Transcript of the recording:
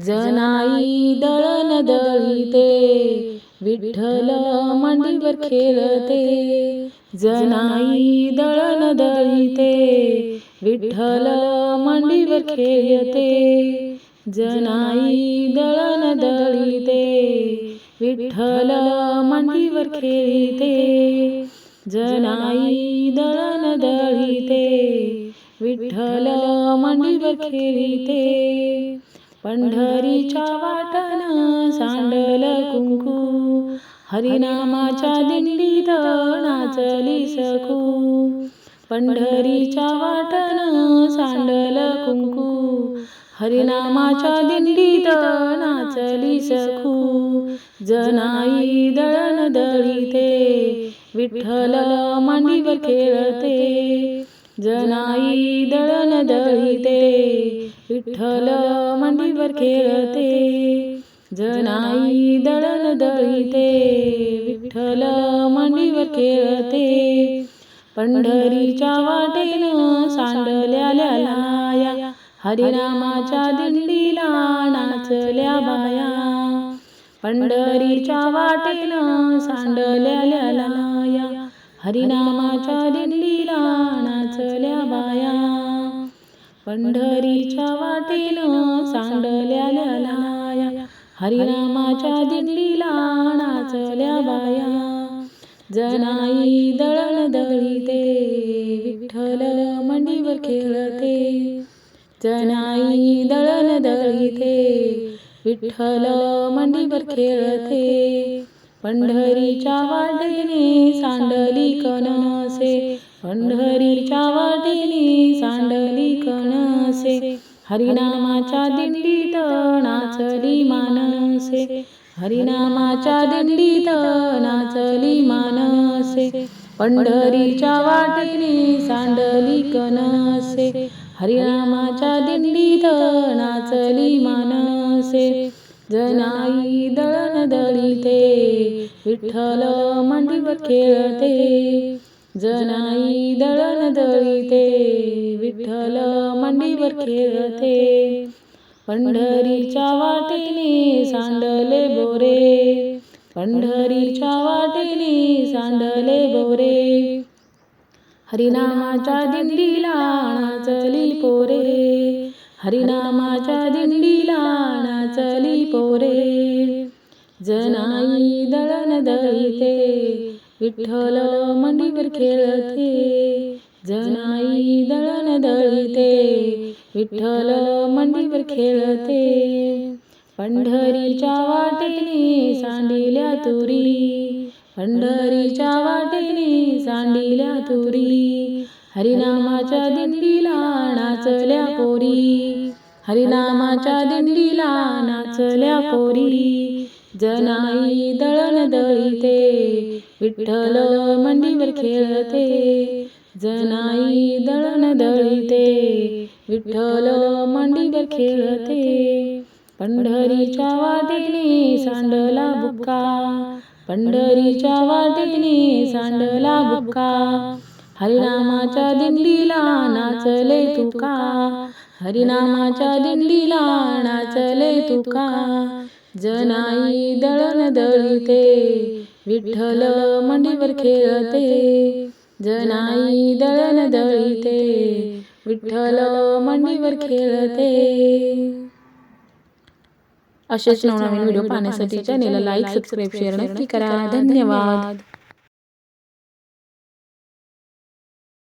जनाई दळण दळीते विठ्ठल मांडीवर खेळते. जनाई दळण दळीते विठ्ठल मांडीवर खेळते. जनाई दळण दळीते विठ्ठल मांडीवर खेळते. जनाई दळण दळीते विठ्ठल मांडीवर खेळते. पंढरीच्या वाटन सांडल कुंकू हरिनामाच्या दिंडीत नाचली सखू. पंढरीच्या वाटन सांडल कुंकू हरिनामाच्या दिंडीत नाचली सखू. जनाई दळण दळीते विठ्ठल मांडीवर खेळते. जनाई दळण दळीते विठ्ठल मांडीवर खेळते जनाई दळण दळीते विठ्ठल मांडीवर खेळते. पंढरीच्या वाटेनं सांडल्या लाया हरिनामाच्या दिंडीला नाचल्या बाया. पंढरीच्या वाटेनं सांडल्या लाया हरिनामाच्या दिंडीला नाचल्या बाया. पंढरीच्या वाटेनं सांडल्या लाया हरिनामाच्या दिंडीला नाचल्या बाया. जनाई दळण दळीते विठ्ठल मंडीवर खेळते. जनाई दळण दळीते विठ्ठल मंडीवर खेळते. पंढरीच्या वाटेने सांडली कनसे पंढरीच्या वाटेने सांडली कणसे हरिनामाच्या दिंडीत नाचली मानसे हरिनामाच्या दिंडीत नाचली मानसे पंढरीच्या वाटेने सांडली कणसे हरिनामाच्या दिंडीत नाचली मानसे. जनाई दळण दळीते विठ्ठल मांडीवर खेळते जनाई दळण दळीते विठ्ठल मांडीवर खेळते. पंढरीच्या वाटेने सांडले बोरे. पंढरीच्या वाटेने सांडले बोरे. हरिनामाच्या दिंडीला नाचली पोरे. हरिनामाच्या दिंडीला नाचली पोरे. जनाई दळण दळीते. विठ्ठल मंडीवर खेळते जनाई दळण दळते विठ्ठल मंडीवर खेळते. पंढरीच्या वाटेने सांडिल्या तुरी पंढरीच्या वाटेने सांडिल्या तुरी हरिनामाच्या दिंडीला नाचल्या पोरी हरिनामाच्या दिंडीला नाचल्या पोरी जनाई दळण दळीते विठ्ठल मंडीवर खेळते. जनाई दळण दळीते विठ्ठल मांडीवर खेळते. पंढरीच्या वाटेने सांडला बुक्का पंढरीच्या वाटेने सांडला बुक्का. हरिनामाच्या दिंडीला नाचले तुका. हरिनामाच्या दिंडीला नाचले तुका. जनाई दळण दळीते विठ्ठल मंडीवर खेळते. जनाई दळण दळीते विठ्ठल मंडीवर खेळते. असेच नवनवीन व्हिडिओ पाहण्यासाठी चॅनेलला लाईक सबस्क्राईब शेअर नक्की करा. धन्यवाद.